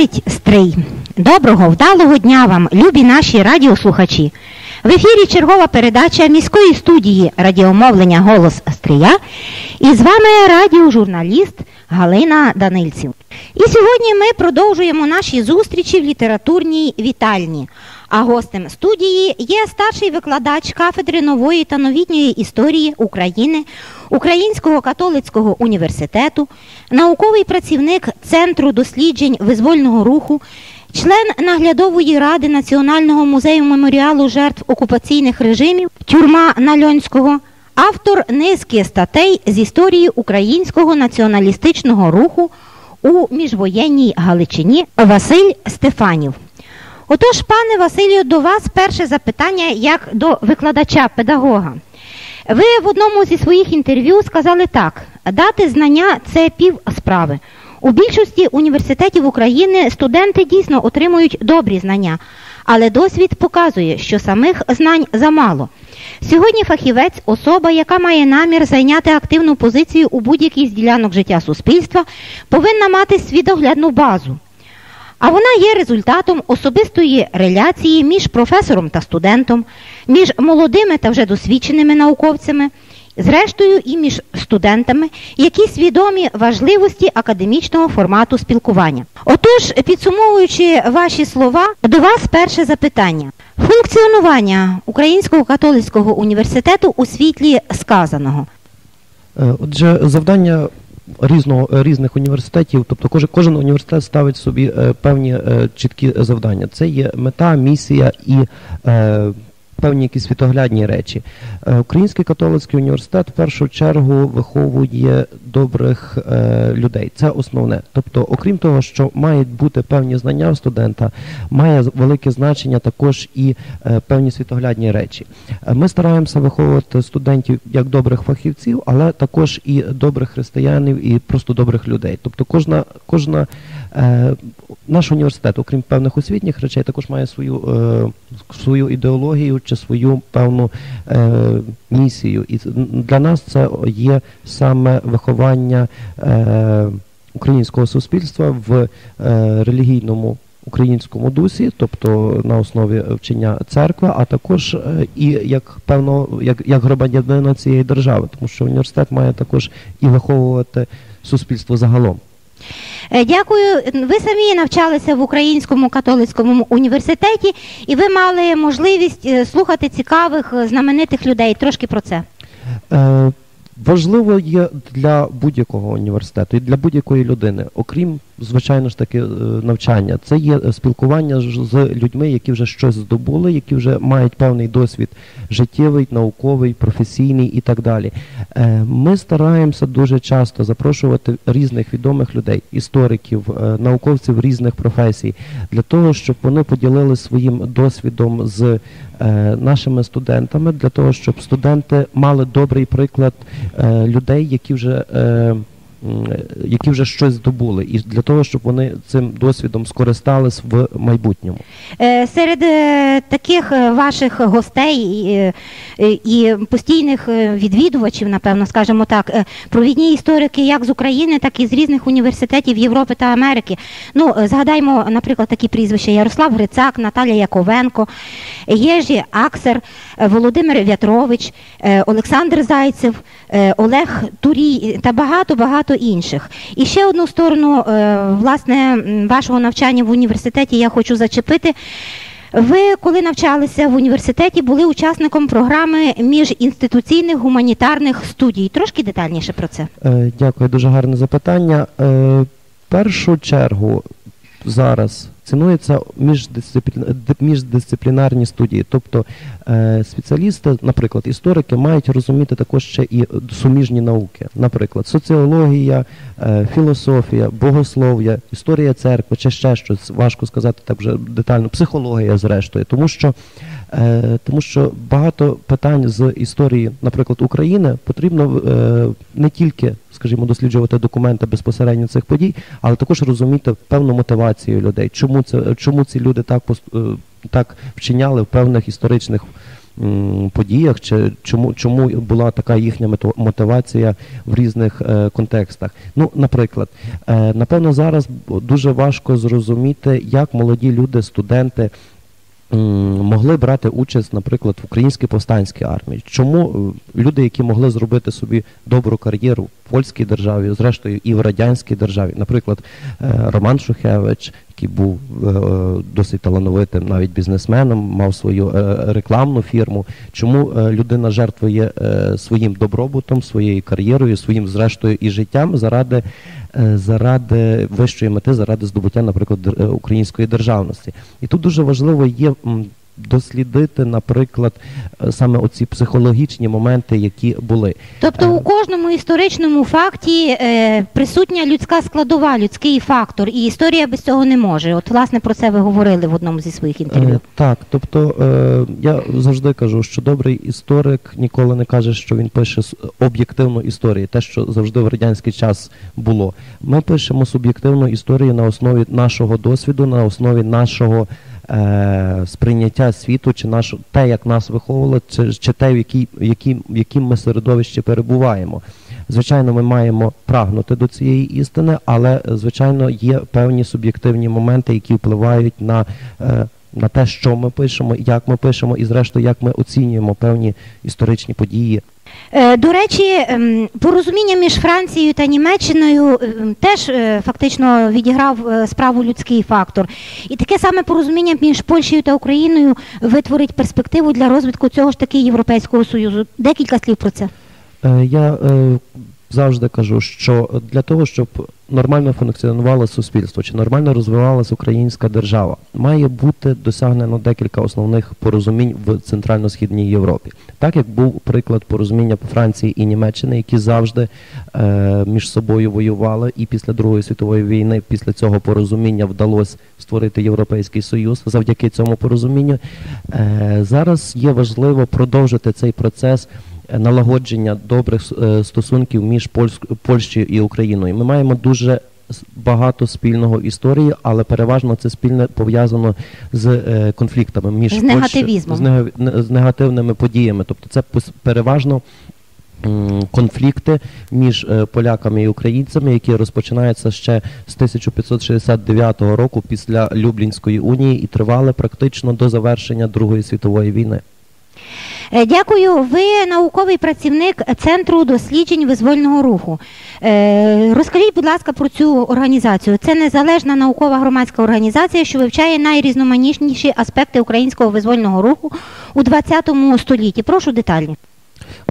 Говорить Стрий. Доброго, вдалого дня вам, любі наші радіослухачі. В ефірі чергова передача міської студії радіомовлення Голос Стрия. І з вами радіожурналіст Галина Данильців. І сьогодні ми продовжуємо наші зустрічі в літературній вітальні. А гостем студії є старший викладач кафедри нової та новітньої історії України Українського католицького університету, науковий працівник Центру досліджень визвольного руху, член наглядової ради Національного музею меморіалу жертв окупаційних режимів Тюрма Нальонського, автор низки статей з історії українського націоналістичного руху у міжвоєнній Галичині Василь Стефанів. Отож, пане Василію, до вас перше запитання як до викладача-педагога. Ви в одному зі своїх інтерв'ю сказали так: дати знання це пів справи. У більшості університетів України студенти дійсно отримують добрі знання, але досвід показує, що самих знань замало. Сьогодні фахівець, особа, яка має намір зайняти активну позицію у будь-якій з ділянок життя суспільства, повинна мати свідоглядну базу. А вона є результатом особистої реляції між професором та студентом, між молодими та вже досвідченими науковцями, зрештою і між студентами, які свідомі важливості академічного формату спілкування. Отож, підсумовуючи ваші слова, до вас перше запитання: функціонування Українського католицького університету у світлі сказаного. Отже, завдання різного різних університетів, тобто кожен кожен університет ставить собі е, певні е, чіткі завдання. Це є мета, місія і е, певні якісь світоглядні речі. Е, Український католицький університет в першу чергу виховує добрих е, людей. Це основне. Тобто, окрім того, що мають бути певні знання у студента, має велике значення також і е, певні світоглядні речі. Ми стараємося виховувати студентів як добрих фахівців, але також і добрих християнів, і просто добрих людей. Тобто, кожна кожна наш університет, окрім певних освітніх речей, також має свою е, свою ідеологію чи свою певну е, місію. І для нас це є саме виховання е, українського суспільства в е, релігійному. Українському дусі, тобто на основі вчення церкви, а також е, і як певно, як як громадянина цієї держави, тому що університет має також і виховувати суспільство загалом. Е, Дякую. Ви самі навчалися в Українському католицькому університеті, і ви мали можливість е, слухати цікавих е, знаменитих людей. Трошки про це. Важливо є для будь-якого університету і для будь-якої людини, окрім звичайно ж таки е, навчання. Це є спілкування з людьми, які вже щось здобули, які вже мають певний досвід життєвий, науковий, професійний і так далі. Е, Ми стараємося дуже часто запрошувати різних відомих людей, істориків, е, науковців різних професій, для того, щоб вони поділили своїм досвідом з е, нашими студентами, для того, щоб студенти мали добрий приклад е, людей, які вже е, які вже щось здобули, і для того, щоб вони цим досвідом скористались в майбутньому. Е, Серед е, таких е, ваших гостей і, постійних відвідувачів, напевно, скажімо так, провідні історики як з України, так і з різних університетів Європи та Америки. Ну, згадаймо, наприклад, такі прізвища Ярослав Грицак, Наталія Яковенко, Єжі Аксер, Володимир В'ятрович, Олександр Зайцев, Олег Турій та багато-багато інших. І ще одну сторону е, власне вашого навчання в університеті я хочу зачепити. Ви, коли навчалися в університеті, були учасником програми міжінституційних гуманітарних студій. Трошки детальніше про це. Е, Дякую, дуже гарне запитання. Е, першу чергу зараз цінуються міждисциплі... міждисциплінарні студії. Тобто е, спеціалісти, наприклад, історики, мають розуміти також ще і суміжні науки, наприклад, соціологія, е, філософія, богослов'я, історія церкви, чи ще щось важко сказати так вже детально, психологія, зрештою, тому що. Е, Тому що багато питань з історії, наприклад, України потрібно не тільки, скажімо, досліджувати документи безпосередньо цих подій, але також розуміти певну мотивацію людей, чому це чому ці люди так е, так вчиняли в певних історичних подіях, чи чому, чому була така їхня мотивація в різних е, контекстах. Ну, наприклад, е, напевно, зараз дуже важко зрозуміти, як молоді люди, студенти. Могли брати участь, наприклад, в українській повстанській армії. Чому е, люди, які могли зробити собі добру кар'єру в польській державі, зрештою і в радянській державі, наприклад, е, Роман Шухевич, який був е, досить талановитим навіть бізнесменом, мав свою е, рекламну фірму. Чому е, людина жертвує е, своїм добробутом, своєю кар'єрою, своїм зрештою і життям заради, е, заради вищої мети, заради здобуття, наприклад, е, української державності? І тут дуже важливо є. Дослідити, наприклад, е, саме оці психологічні моменти, які були. Тобто Е. у кожному історичному факті е, присутня людська складова, людський фактор, і історія без цього не може. От, власне, про це ви говорили в одному зі своїх інтерв'ю. Е, Так, тобто е, я завжди кажу, що добрий історик ніколи не каже, що він пише об'єктивну історію, те, що завжди в радянський час було. Ми пишемо суб'єктивну історію на основі нашого досвіду, на основі нашого е, сприйняття світу, чи наш, те, як нас виховували, чи, чи те, в якій, які, в яким ми середовищі перебуваємо. Звичайно, ми маємо прагнути до цієї істини, але звичайно є певні суб'єктивні моменти, які впливають на, е, на те, що ми пишемо, як ми пишемо, і зрештою, як ми оцінюємо певні історичні події. Е, До речі, ем, порозуміння між Францією та Німеччиною ем, теж е, фактично відіграв е, справу людський фактор. І таке саме порозуміння між Польщею та Україною витворить перспективу для розвитку цього ж таки Європейського Союзу. Декілька слів про це. Я завжди кажу, що для того, щоб нормально функціонувало суспільство чи нормально розвивалася українська держава, має бути досягнено декілька основних порозумінь в центрально-східній Європі. Так як був приклад порозуміння Франції і Німеччини, які завжди е, між собою воювали, і після Другої світової війни, після цього порозуміння вдалося створити Європейський Союз завдяки цьому порозумінню. Е, зараз є важливо продовжити цей процес налагодження добрих е, стосунків між Польщею і Україною. Ми маємо дуже багато спільного історії, але переважно це спільне пов'язано з е, конфліктами між З негативізмом. нега- з негативними подіями. Тобто це переважно. Конфлікти між е, поляками і українцями, які розпочинаються ще з 1569 року після Люблінської унії і тривали практично до завершення Другої світової війни. Е, Дякую. Ви науковий працівник Центру досліджень визвольного руху. Е, Розкажіть, будь ласка, про цю організацію. Це незалежна наукова громадська організація, що вивчає найрізноманітніші аспекти українського визвольного руху у ХХ столітті. Прошу детальні.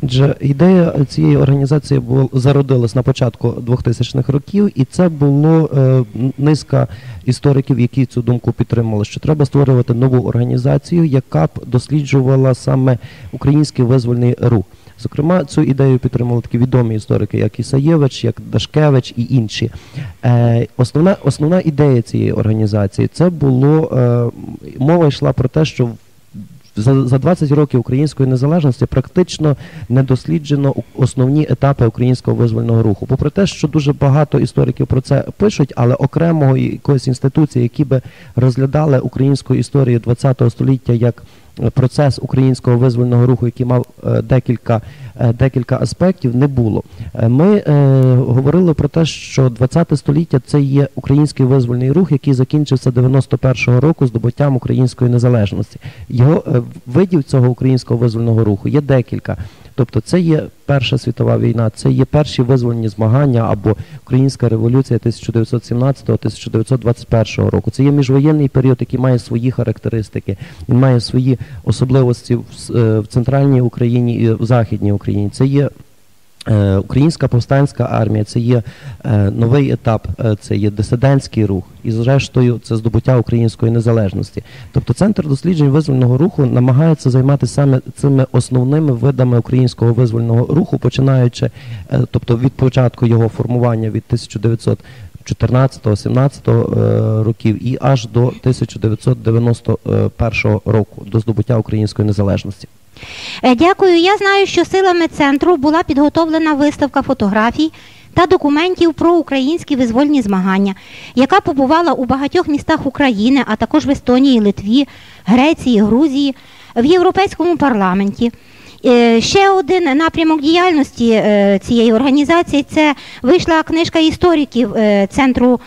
Отже, ідея цієї організації була зародилась на початку 2000-х років, і це було е, низка істориків, які цю думку підтримали, що треба створювати нову організацію, яка б досліджувала саме український визвольний рух. Зокрема, цю ідею підтримали такі відомі історики, як Ісаєвич, як Дашкевич і інші. Е, основна, основна ідея цієї організації це було е, мова йшла про те, що за, за 20 років української незалежності практично не досліджено основні етапи українського визвольного руху. Попри те, що дуже багато істориків про це пишуть, але окремого якоїсь інституції, які би розглядали українську історію ХХ століття як процес українського визвольного руху, який мав е, декілька, е, декілька аспектів, не було. Е, Ми е, говорили про те, що 20 століття це є український визвольний рух, який закінчився 91-го року здобуттям української незалежності. Його е, видів цього українського визвольного руху є декілька. Тобто це є Перша світова війна, це є перші визвольні змагання або Українська революція 1917-1921 року. Це є міжвоєнний період, який має свої характеристики. Він має свої особливості в, е, центральній Україні і в Західній Україні. Це є Українська повстанська армія, це є е, новий етап, е, це є дисидентський рух, і зрештою це здобуття української незалежності. Тобто центр досліджень визвольного руху намагається займатися саме цими основними видами українського визвольного руху, починаючи, е, тобто від початку його формування від 1900 14-17 е, років і аж до 1991 року до здобуття української незалежності. Е, Дякую. Я знаю, що силами центру була підготовлена виставка фотографій та документів про українські визвольні змагання, яка побувала у багатьох містах України, а також в Естонії, Литві, Греції, Грузії, в Європейському парламенті. Е, Ще один напрямок діяльності е, цієї організації це вийшла книжка істориків центру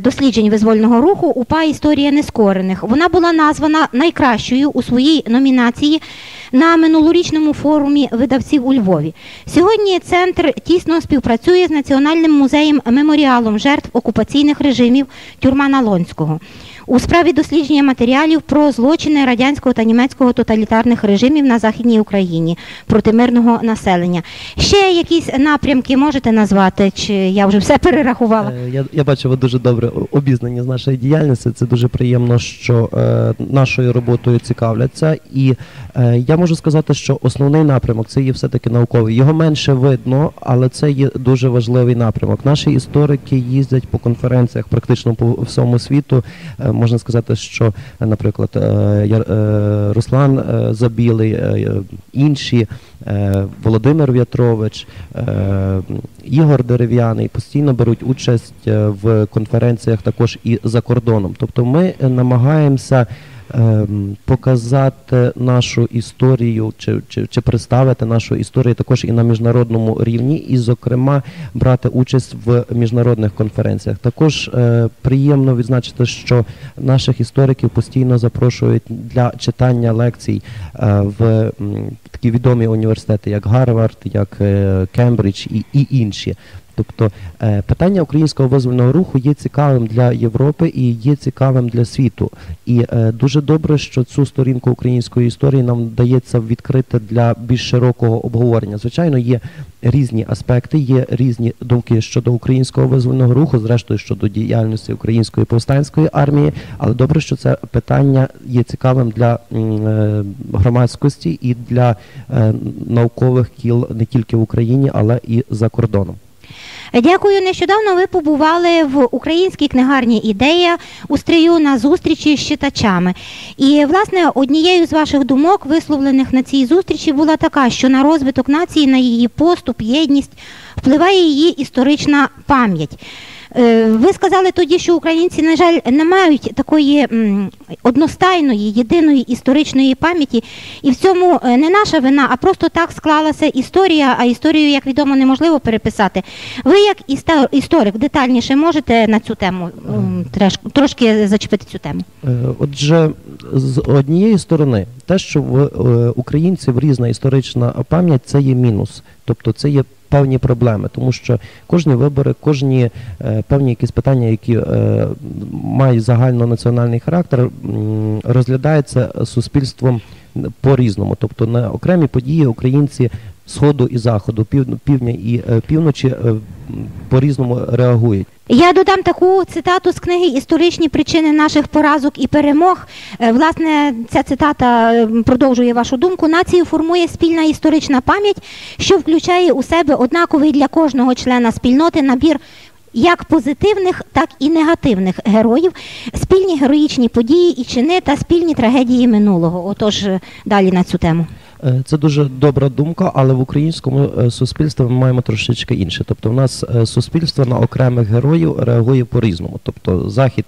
досліджень визвольного руху УПА Історія нескорених. Вона була названа найкращою у своїй номінації на минулорічному форумі видавців у Львові. Сьогодні центр тісно співпрацює з Національним музеєм меморіалом жертв окупаційних режимів Тюрма Налонського. У справі дослідження матеріалів про злочини радянського та німецького тоталітарних режимів на Західній Україні проти мирного населення. Ще якісь напрямки можете назвати, чи я вже все перерахувала? Е, Я, я бачу, ви дуже добре обізнані з нашої діяльності. Це дуже приємно, що е, нашою роботою цікавляться. І е, я можу сказати, що основний напрямок це є все-таки науковий. Його менше видно, але це є дуже важливий напрямок. Наші історики їздять по конференціях практично по всьому світу. Е, можна сказати, що, наприклад, е, е, Руслан е, Забілий, інші, Володимир В'ятрович, Ігор Дерев'яний постійно беруть участь в конференціях також і за кордоном. Тобто ми намагаємося показати нашу історію чи, чи, чи представити нашу історію також і на міжнародному рівні, і, зокрема, брати участь в міжнародних конференціях. Також е, приємно відзначити, що наших істориків постійно запрошують для читання лекцій е, в такі відомі університети, як Гарвард, як е, Кембридж і, і інші. Тобто е, питання українського визвольного руху є цікавим для Європи і є цікавим для світу. І е, дуже добре, що цю сторінку української історії нам вдається відкрити для більш широкого обговорення. Звичайно, є різні аспекти, є різні думки щодо українського визвольного руху, зрештою щодо діяльності української повстанської армії. Але добре, що це питання є цікавим для е, громадськості і для наукових кіл не тільки в Україні, але і за кордоном. Дякую. Нещодавно ви побували в українській книгарні Ідея у стрію на зустрічі з читачами. І, власне, однією з ваших думок, висловлених на цій зустрічі, була така, що на розвиток нації, на її поступ, єдність впливає її історична пам'ять. Е, Ви сказали тоді, що українці, на жаль, не мають такої одностайної, єдиної історичної пам'яті, і в цьому е, не наша вина, а просто так склалася історія, а історію, як відомо, неможливо переписати. Ви, як історик, детальніше можете на цю тему трошки зачепити цю тему? Е, Отже, з однієї сторони, те, що в українців різна історична пам'ять, це є мінус. Тобто це є певні проблеми, тому що кожні вибори, кожні е, певні якісь питання, які е, мають загальнонаціональний характер, м, розглядаються суспільством по-різному. Тобто на окремі події українці сходу і заходу, півдня і е, півночі е, по-різному реагують. Я додам таку цитату з книги Історичні причини наших поразок і перемог. Е, Власне, ця цитата продовжує вашу думку. Націю формує спільна історична пам'ять, що включає у себе однаковий для кожного члена спільноти набір. Як позитивних, так і негативних героїв, спільні героїчні події і чини та спільні трагедії минулого. Отож, е, далі на цю тему. Е, Це дуже добра думка, але в українському е, суспільстві ми маємо трошечки інше. Тобто, в нас суспільство на окремих героїв реагує по-різному. Тобто, захід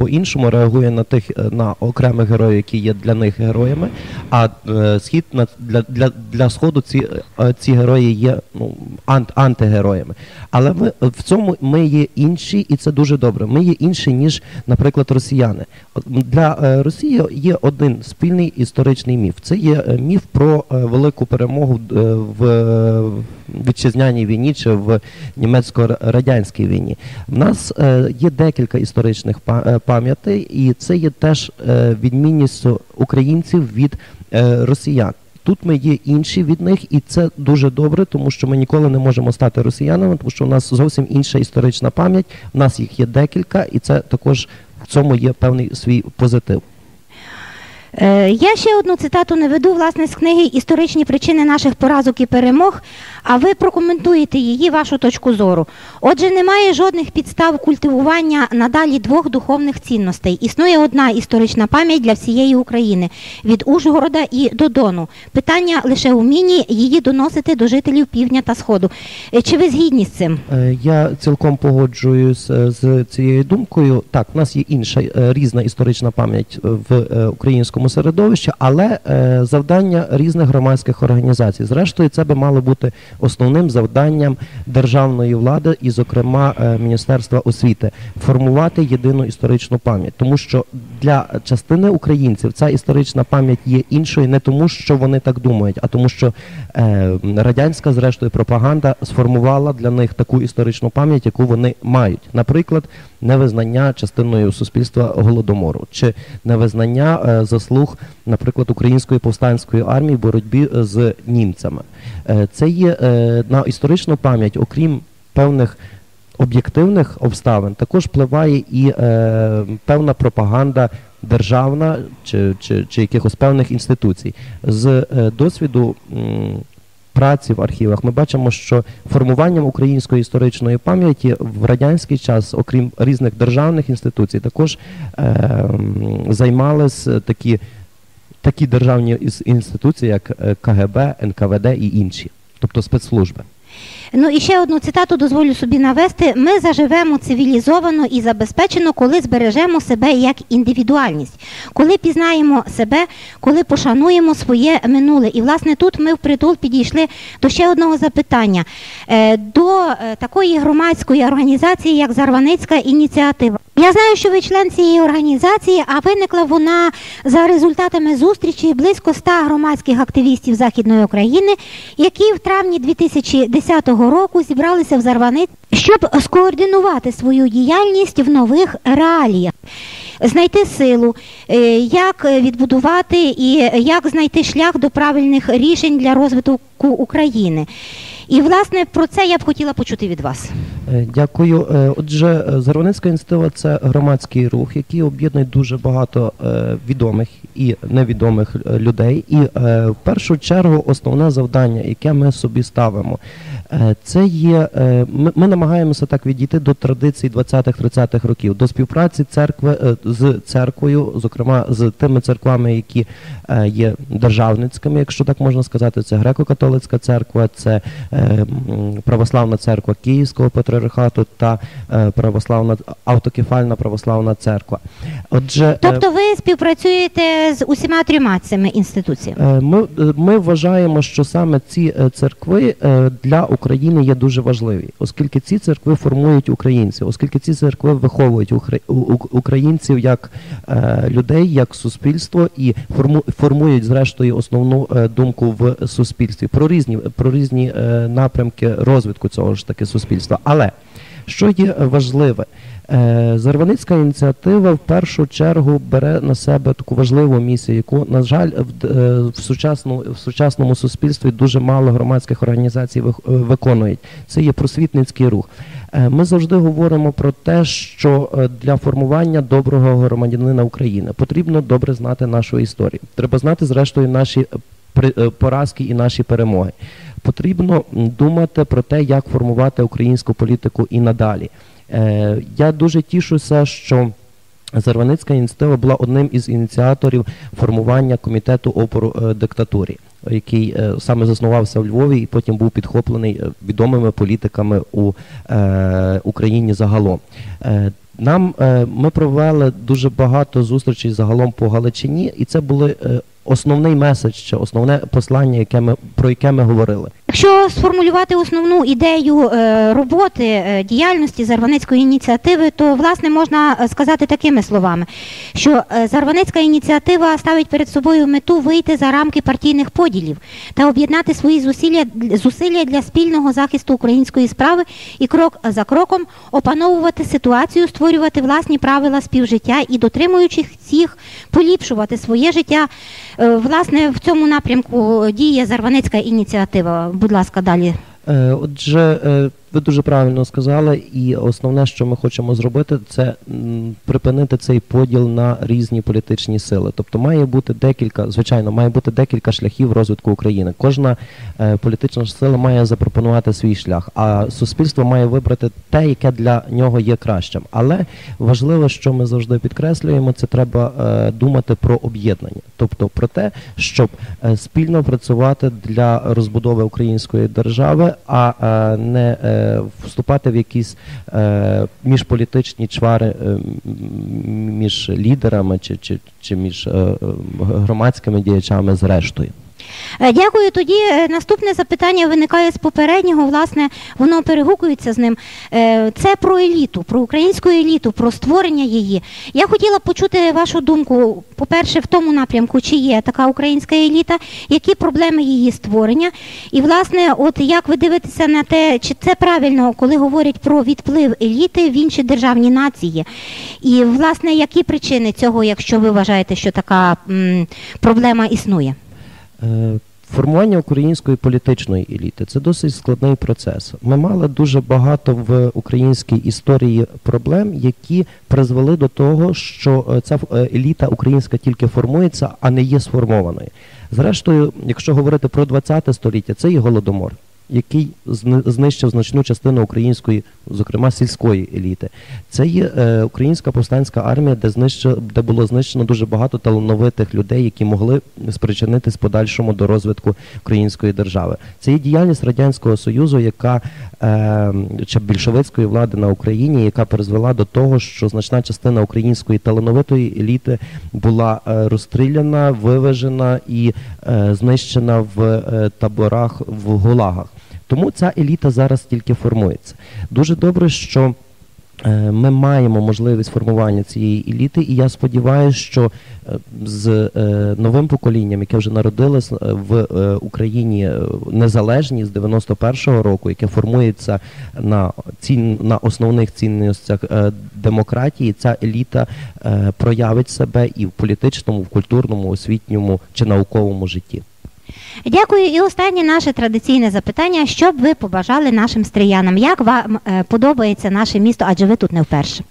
по-іншому реагує на тих е, на окремих героїв, які є для них героями. А е, схід на для, для, для сходу ці, е, ці герої є ну ант, антигероями. Але ми в цьому ми є інші, і це дуже добре. Ми є інші ніж, наприклад, росіяни. Для е, Росії є один спільний історичний міф. Це є е, міф про велику перемогу в вітчизняній війні чи в німецько-радянській війні. В нас е, є декілька історичних е, пам'ятей, і це є теж е, відмінність українців від росіян. Тут ми є інші від них, і це дуже добре, тому що ми ніколи не можемо стати росіянами, тому що у нас зовсім інша історична пам'ять. У нас їх є декілька, і це також в цьому є певний свій позитив. Е, Я ще одну цитату наведу власне з книги Історичні причини наших поразок і перемог. А ви прокоментуєте її, вашу точку зору. Отже, немає жодних підстав культивування надалі двох духовних цінностей. Існує одна історична пам'ять для всієї України від Ужгорода і до Дону. Питання лише у міні її доносити до жителів півдня та сходу. Е, Чи ви згідні з цим? Е, Я цілком погоджуюсь з цією думкою. Так, в нас є інша різна історична пам'ять в е, українському середовищі, але е, завдання різних громадських організацій. Зрештою, це би мало бути основним завданням державної влади, і, зокрема, е, Міністерства освіти формувати єдину історичну пам'ять, тому що для частини українців ця історична пам'ять є іншою, не тому, що вони так думають, а тому, що е, радянська, зрештою, пропаганда сформувала для них таку історичну пам'ять, яку вони мають. Наприклад, невизнання частиною суспільства голодомору, чи невизнання е, заслуг, наприклад, української повстанської армії в боротьбі е, з німцями. Е, це є на історичну пам'ять, окрім певних. Об'єктивних обставин також впливає і е, певна пропаганда державна чи, чи, чи якихось певних інституцій. З е, досвіду праці в архівах ми бачимо, що формуванням української історичної пам'яті в радянський час, окрім різних державних інституцій, також е, займались такі, такі державні інституції, як е, КГБ, НКВД і інші, тобто спецслужби. Ну і ще одну цитату дозволю собі навести: ми заживемо цивілізовано і забезпечено, коли збережемо себе як індивідуальність, коли пізнаємо себе, коли пошануємо своє минуле. І власне тут ми впритул підійшли до ще одного запитання Е, до е, такої громадської організації, як Зарваницька ініціатива. Я знаю, що ви член цієї організації, а виникла вона за результатами зустрічі близько 100 громадських активістів Західної України, які в травні 2010 року зібралися в Зарваниці, щоб скоординувати свою діяльність в нових реаліях. Знайти силу, е, як відбудувати і як знайти шлях до правильних рішень для розвитку України. І власне про це я б хотіла почути від вас. Е, Дякую. Е, Отже, Зарваницька ініціатива це громадський рух, який об'єднує дуже багато відомих і невідомих людей. І в першу чергу основне завдання, яке ми собі ставимо, це є. е, Ми, ми намагаємося так відійти до традицій 20-30-х років, до співпраці церкви е, з церквою, зокрема з тими церквами, які е, є державницькими, якщо так можна сказати, це греко-католицька церква, це е, православна церква Київського патріархату та е, православна автокефальна православна церква. Отже, е, Тобто ви співпрацюєте з усіма трьома цими інституціями? Е, Ми, е, ми вважаємо, що саме ці е, церкви е, для України є дуже важливі, оскільки ці церкви формують українців, оскільки ці церкви виховують українців як е, людей, як суспільство і форму, формують зрештою основну е, думку в суспільстві про різні про різні е, напрямки розвитку цього ж таки суспільства. Але що є важливе? Е, Зарваницька ініціатива в першу чергу бере на себе таку важливу місію, яку, на жаль, в, е, сучасному, в сучасному суспільстві дуже мало громадських організацій е, виконують. Це є просвітницький рух. Ми завжди говоримо про те, що для формування доброго громадянина України потрібно добре знати нашу історію. Треба знати, зрештою, наші поразки і наші перемоги. Потрібно думати про те, як формувати українську політику і надалі. Е, Я дуже тішуся, що Зарваницька ініціатива була одним із ініціаторів формування комітету опору е, диктатурі, який е, саме заснувався в Львові і потім був підхоплений відомими політиками у Україні загалом. Нам ми провели дуже багато зустрічей загалом по Галичині, і це були основний меседж, чи основне послання, яке ми про яке ми говорили. Якщо сформулювати основну ідею е, роботи е, діяльності Зарваницької ініціативи, то власне можна е, сказати такими словами, що Зарваницька ініціатива ставить перед собою мету вийти за рамки партійних поділів та об'єднати свої зусилля, зусилля для спільного захисту української справи і крок за кроком опановувати ситуацію, створювати власні правила співжиття і, дотримуючись їх, поліпшувати своє життя. Власне, в цьому напрямку діє Зарваницька ініціатива. Будь ласка, далі. Е, Отже, е, ви дуже правильно сказали, і основне, що ми хочемо зробити, це припинити цей поділ на різні політичні сили. Тобто має бути декілька, звичайно, має бути декілька шляхів розвитку України. Кожна е, політична сила має запропонувати свій шлях, а суспільство має вибрати те, яке для нього є кращим. Але важливо, що ми завжди підкреслюємо, це треба е, думати про об'єднання, тобто про те, щоб е, спільно працювати для розбудови української держави, а е, не е, вступати в якісь е, міжполітичні чвари е, між лідерами чи, чи, чи між е, громадськими діячами зрештою. Е, Дякую. Тоді е, наступне запитання виникає з попереднього. Власне, воно перегукується з ним. Е, Це про еліту, про українську еліту, про створення її. Я хотіла почути вашу думку, по-перше, в тому напрямку, чи є така українська еліта, які проблеми її створення. І, власне, от як ви дивитеся на те, чи це правильно, коли говорять про відплив еліти в інші державні нації? І, власне, які причини цього, якщо ви вважаєте, що така проблема існує? Е, Формування української політичної еліти це досить складний процес. Ми мали дуже багато в українській історії проблем, які призвели до того, що е, ця е, еліта українська тільки формується, а не є сформованою. Зрештою, якщо говорити про 20 століття, це і голодомор. Який знищив значну частину української, зокрема сільської еліти, це є е, українська повстанська армія, де знищено, де було знищено дуже багато талановитих людей, які могли спричинитись подальшому до розвитку української держави. Це є діяльність радянського союзу, яка е, чи більшовицької влади на Україні, яка призвела до того, що значна частина української талановитої еліти була е, розстріляна, вивезена і е, знищена в е, таборах в гулагах. Тому ця еліта зараз тільки формується. Дуже добре, що е, ми маємо можливість формування цієї еліти, і я сподіваюся, що е, з е, новим поколінням, яке вже народилось в Україні незалежній з 91-го року, яке формується на цін на основних цінностях демократії, ця еліта проявить себе і в політичному, в культурному, освітньому чи науковому житті. Дякую. І останнє наше традиційне запитання: що б ви побажали нашим стріянам? Як вам е, подобається наше місто? Адже ви тут не вперше.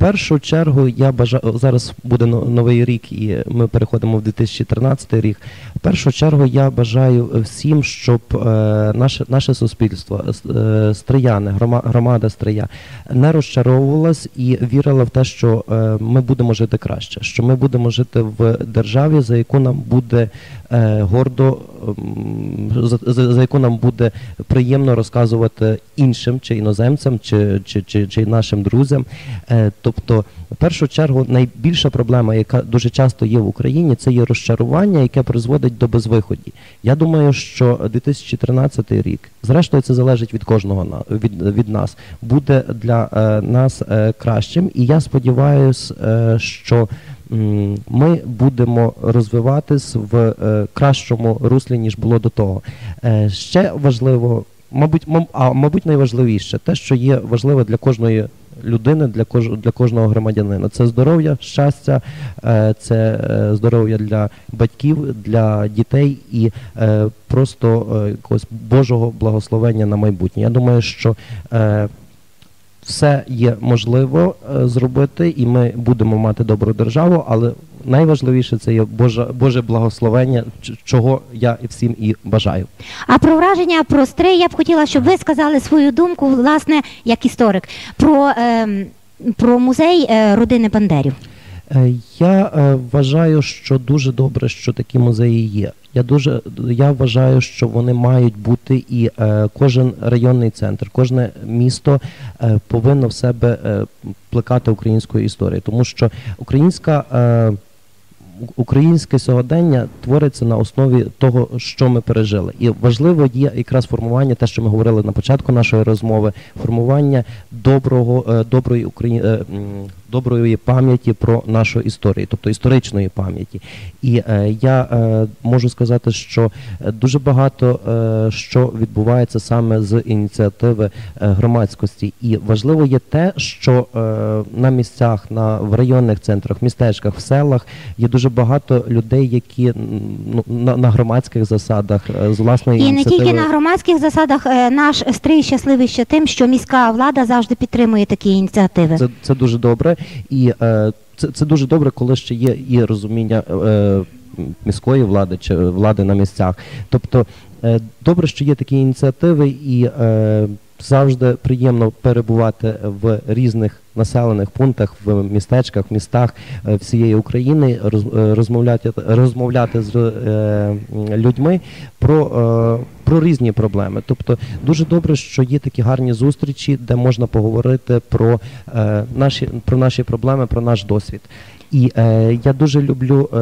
Е, першу чергу я бажаю зараз буде новий рік, і ми переходимо в 2013 рік. В першу чергу я бажаю всім, щоб е, наше наше суспільство, с- е, стрияни, грома- громада стрия не розчаровувалась і вірила в те, що е, ми будемо жити краще, що ми будемо жити в державі, за яку нам буде е, гордо, м, за, за, за яку нам буде приємно розказувати іншим, чи іноземцям, чи, чи, чи, чи нашим друзям. Е, Тобто, в першу чергу, найбільша проблема, яка дуже часто є в Україні, це є розчарування, яке призводить до безвиході. Я думаю, що 2013 рік, зрештою, це залежить від кожного від, від нас, буде для е, нас е, кращим. І я сподіваюся, е, що ми будемо розвиватись в кращому руслі, ніж було до того. Ще важливо, мабуть, а мабуть, найважливіше, те, що є важливе для кожної людини, для кож, для кожного громадянина. Це здоров'я, щастя, е, це е, здоров'я для батьків, для дітей і е, просто якогось Божого благословення на майбутнє. Я думаю, що все є можливо зробити, і ми будемо мати добру державу, але найважливіше це є Боже, Боже благословення, чого я і всім і бажаю. А про враження про стрий я б хотіла, щоб ви сказали свою думку, власне, як історик, про, ем, про музей е, родини Бандерів. Е, Я е, вважаю, що дуже добре, що такі музеї є. Я дуже я вважаю, що вони мають бути, і е, кожен районний центр, кожне місто е, повинно в себе е, плекати українську історію, тому що українська. Е, Українське сьогодення твориться на основі того, що ми пережили, і важливо є якраз формування, те, що ми говорили на початку нашої розмови, формування доброго, е, доброї Украї... е, доброї пам'яті про нашу історію, тобто історичної пам'яті. І е, я е, можу сказати, що е, дуже багато е, що відбувається саме з ініціативи громадськості. І важливо є те, що на місцях, на в районних центрах, містечках, в селах є дуже багато людей, які ну, на, на громадських засадах е, з власної І не тільки на громадських засадах е, наш стрий щасливий ще тим, що міська влада завжди підтримує такі ініціативи. Це, це дуже добре, і е, це, це дуже добре, коли ще є і розуміння е, міської влади чи влади на місцях. Тобто е, добре, що є такі ініціативи, і е, завжди приємно перебувати в різних населених пунктах, в містечках, містах е, всієї України, е, розмовляти, розмовляти з е, людьми про, е, про різні проблеми. Тобто дуже добре, що є такі гарні зустрічі, де можна поговорити про, е, наші, про наші проблеми, про наш досвід. І е, я дуже люблю е,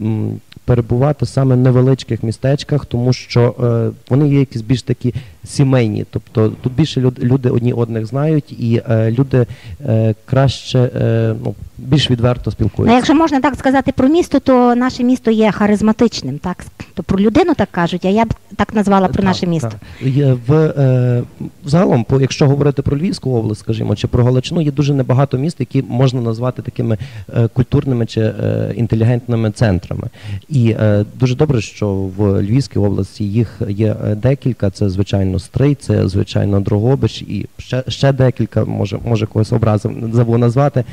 м, перебувати саме в невеличких містечках, тому що е, вони є якісь більш такі сімейні. Тобто тут більше люд, люди одні одних знають, і е, люди е, краще е, ну, більш відверто Ну, спілкуються. якщо можна так сказати про місто, то наше місто є харизматичним, так то про людину так кажуть, а я б так назвала про Так, наше місто. так. Є в е, загалом, по якщо говорити про Львівську область, скажімо, чи про Галичину, є дуже небагато міст, які можна назвати такими е, культурними чи е, інтелігентними центрами. І е, дуже добре, що в Львівській області їх є е, декілька. Це звичайно Стрий, це звичайно Дрогобич, і ще, ще декілька, може, може когось образив забув назвати е,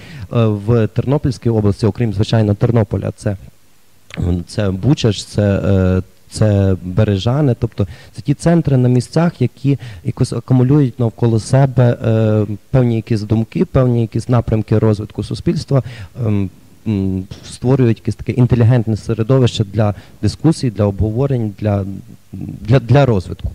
в Тернопільській області, окрім звичайно Тернополя. Це це Бучач, це, е, це Бережани, тобто це ті центри на місцях, які якось акумулюють навколо себе е, певні якісь думки, певні якісь напрямки розвитку суспільства. ем, м, Створюють якесь таке інтелігентне середовище для дискусій, для обговорень, для, для, для розвитку.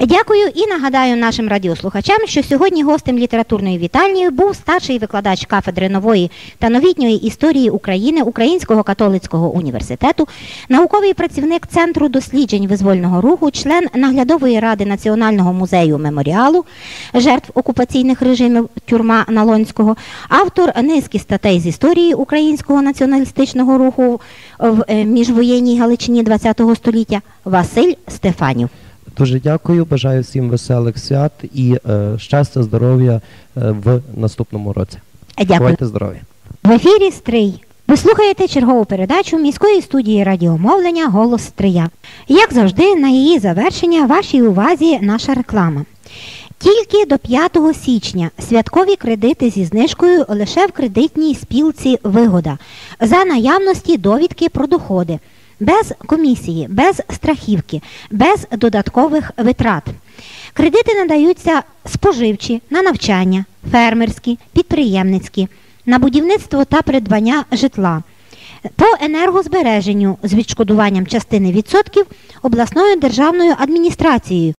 Дякую і нагадаю нашим радіослухачам, що сьогодні гостем літературної вітальні був старший викладач кафедри нової та новітньої історії України Українського католицького університету, науковий працівник Центру досліджень визвольного руху, член наглядової ради Національного музею меморіалу жертв окупаційних режимів тюрма Налонського, автор низки статей з історії українського націоналістичного руху в е, міжвоєнній Галичині ХХ століття Василь Стефанів. Дуже дякую, бажаю всім веселих свят і е, щастя, здоров'я е, в наступному році. Дякую. Бувайте здорові! В ефірі Стрий. Ви слухаєте чергову передачу міської студії радіомовлення Голос Стрия. Як завжди, на її завершення вашій увазі наша реклама. Тільки до 5 січня святкові кредити зі знижкою лише в кредитній спілці Вигода за наявності довідки про доходи, без комісії, без страхівки, без додаткових витрат. Кредити надаються споживчі на навчання, фермерські, підприємницькі, на будівництво та придбання житла, по енергозбереженню з відшкодуванням частини відсотків обласною державною адміністрацією